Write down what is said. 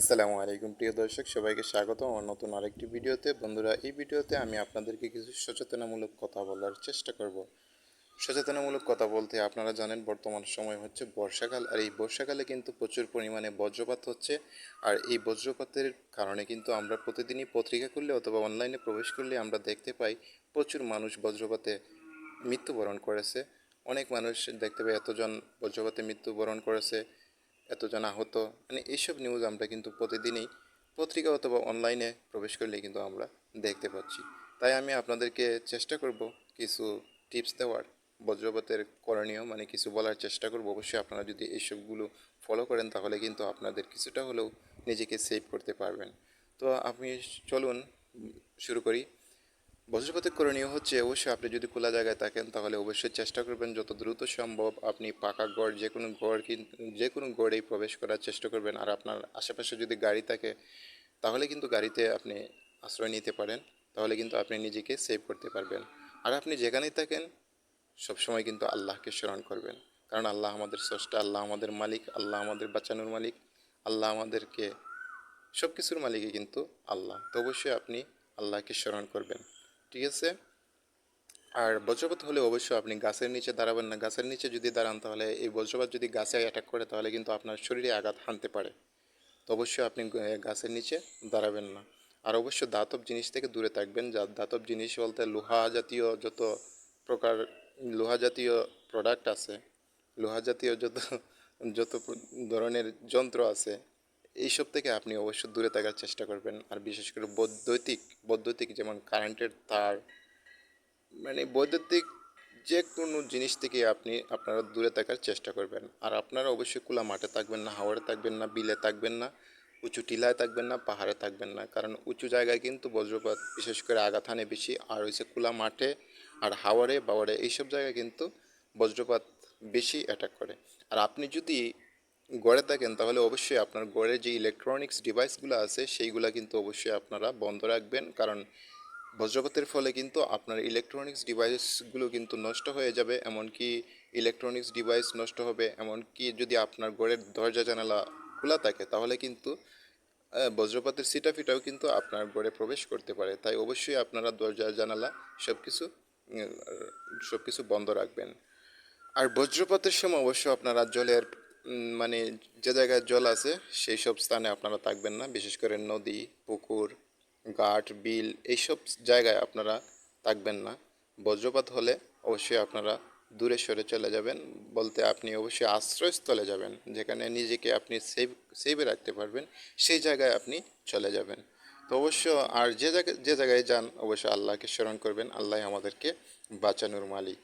আসসালামু আলাইকুম, প্রিয় দর্শক, সবাইকে স্বাগত আমার নতুন আরেকটি ভিডিওতে। বন্ধুরা, এই ভিডিওতে আমি আপনাদেরকে কিছু সচেতনামূলক কথা বলার চেষ্টা করব। সচেতনামূলক কথা বলতে আপনারা জানেন, বর্তমান সময় হচ্ছে বর্ষাকাল, আর এই বর্ষাকালে কিন্তু প্রচুর পরিমাণে বজ্রপাত হচ্ছে। আর এই বজ্রপাতের কারণে কিন্তু আমরা প্রতিদিনই পত্রিকা করলে অথবা অনলাইনে প্রবেশ করলে আমরা দেখতে পাই, প্রচুর মানুষ বজ্রপাতে মৃত্যুবরণ করেছে। অনেক মানুষ দেখতে পাই, এতজন বজ্রপাতে মৃত্যুবরণ করেছে। এতজন আহত মানে এইসব নিউজ আমরা কিন্তু প্রতিদিনই পত্রিকা অথবা অনলাইনে প্রবেশ করলে কিন্তু আমরা দেখতে পাচ্ছি। তাই আমি আপনাদেরকে চেষ্টা করব কিছু টিপস দেওয়ার, বজ্রপাতের করণীয় মানে কিছু বলার চেষ্টা করব। অবশ্যই আপনারা যদি এইসবগুলো ফলো করেন, তাহলে কিন্তু আপনাদের কিছুটা হলেও নিজেকে সেভ করতে পারবেন। তো আপনি চলুন শুরু করি। বজ্রপাতের করণীয় হচ্ছে অবশ্যই আপনি যদি খোলা জায়গায় থাকেন, তাহলে অবশ্যই চেষ্টা করবেন যত দ্রুত সম্ভব আপনি পাকা গড় যে কোনো গড় যে কোনো গড়েই প্রবেশ করার চেষ্টা করবেন। আর আপনার আশেপাশে যদি গাড়ি থাকে, তাহলে কিন্তু গাড়িতে আপনি আশ্রয় নিতে পারেন, তাহলে কিন্তু আপনি নিজেকে সেভ করতে পারবেন। আর আপনি যেখানেই থাকেন, সবসময় কিন্তু আল্লাহকে স্মরণ করবেন। কারণ আল্লাহ আমাদের স্রষ্টা, আল্লাহ আমাদের মালিক, আল্লাহ আমাদের বাঁচানোর মালিক, আল্লাহ আমাদেরকে সব কিছুর মালিকই কিন্তু আল্লাহ। তো অবশ্যই আপনি আল্লাহকে স্মরণ করবেন। ঠিক আছে? আর বজ্রপাত হলে অবশ্যই আপনি গাছের নিচে দাঁড়াবেন না। গাছের নিচে যদি দাঁড়ান তাহলে এই বজ্রপাত যদি গাছে অ্যাটাক করে তাহলে কিন্তু আপনার শরীরে আঘাত হানতে পারে। তো অবশ্যই আপনি গাছের নিচে দাঁড়াবেন না। আর অবশ্যই দাতব জিনিস থেকে দূরে থাকবেন। যা, দাতব জিনিস বলতে লোহা জাতীয় যত প্রকার, লোহা জাতীয় প্রোডাক্ট আছে, লোহা জাতীয় যত যত ধরনের যন্ত্র আছে এইসব থেকে আপনি অবশ্যই দূরে থাকার চেষ্টা করবেন। আর বিশেষ করে বৈদ্যুতিক বৈদ্যুতিক যেমন কারেন্টের তার মানে বৈদ্যুতিক যে কোনো জিনিস থেকে আপনি, আপনারা দূরে থাকার চেষ্টা করবেন। আর আপনারা অবশ্যই খোলা মাঠে থাকবেন না, হাওড়ে থাকবেন না, বিলে থাকবেন না, উঁচু টিলায় থাকবেন না, পাহাড়ে থাকবেন না। কারণ উঁচু জায়গায় কিন্তু বজ্রপাত, বিশেষ করে হানে বেশি। আর হয়েছে খোলা মাঠে আর হাওড়ে বাওয়ারে এইসব জায়গায় কিন্তু বজ্রপাত বেশি অ্যাটাক করে। আর আপনি যদি গড়ে থাকেন, তাহলে অবশ্যই আপনার গড়ে যে ইলেকট্রনিক্স ডিভাইসগুলো আছে, সেইগুলো কিন্তু অবশ্যই আপনারা বন্ধ রাখবেন। কারণ বজ্রপাতের ফলে কিন্তু আপনার ইলেকট্রনিক্স ডিভাইসগুলো কিন্তু নষ্ট হয়ে যাবে, এমনকি ইলেকট্রনিক্স ডিভাইস নষ্ট হবে। এমনকি যদি আপনার ঘরের দরজা জানালা খোলা থাকে, তাহলে কিন্তু বজ্রপাতের সিটাফিটাও কিন্তু আপনার ঘরে প্রবেশ করতে পারে। তাই অবশ্যই আপনারা দরজা, জানালা সব কিছু সব কিছু বন্ধ রাখবেন। আর বজ্রপাতের সময় অবশ্য আপনারা জলের মানে যে জায়গায় জল আছে, সেই সব স্থানে আপনারা থাকবেন না। বিশেষ করে নদী, পুকুর, ঘাট, বিল, এইসব জায়গায় আপনারা থাকবেন না। বজ্রপাত হলে অবশ্যই আপনারা দূরে সরে চলে যাবেন। বলতে আপনি অবশ্যই আশ্রয়স্থলে যাবেন, যেখানে নিজেকে আপনি সেভ, সেভে রাখতে পারবেন, সেই জায়গায় আপনি চলে যাবেন। তো অবশ্য আর যে জায়গায় যে জায়গায় যান, অবশ্যই আল্লাহকে স্মরণ করবেন। আল্লাহ আমাদেরকে বাঁচানোর মালিক।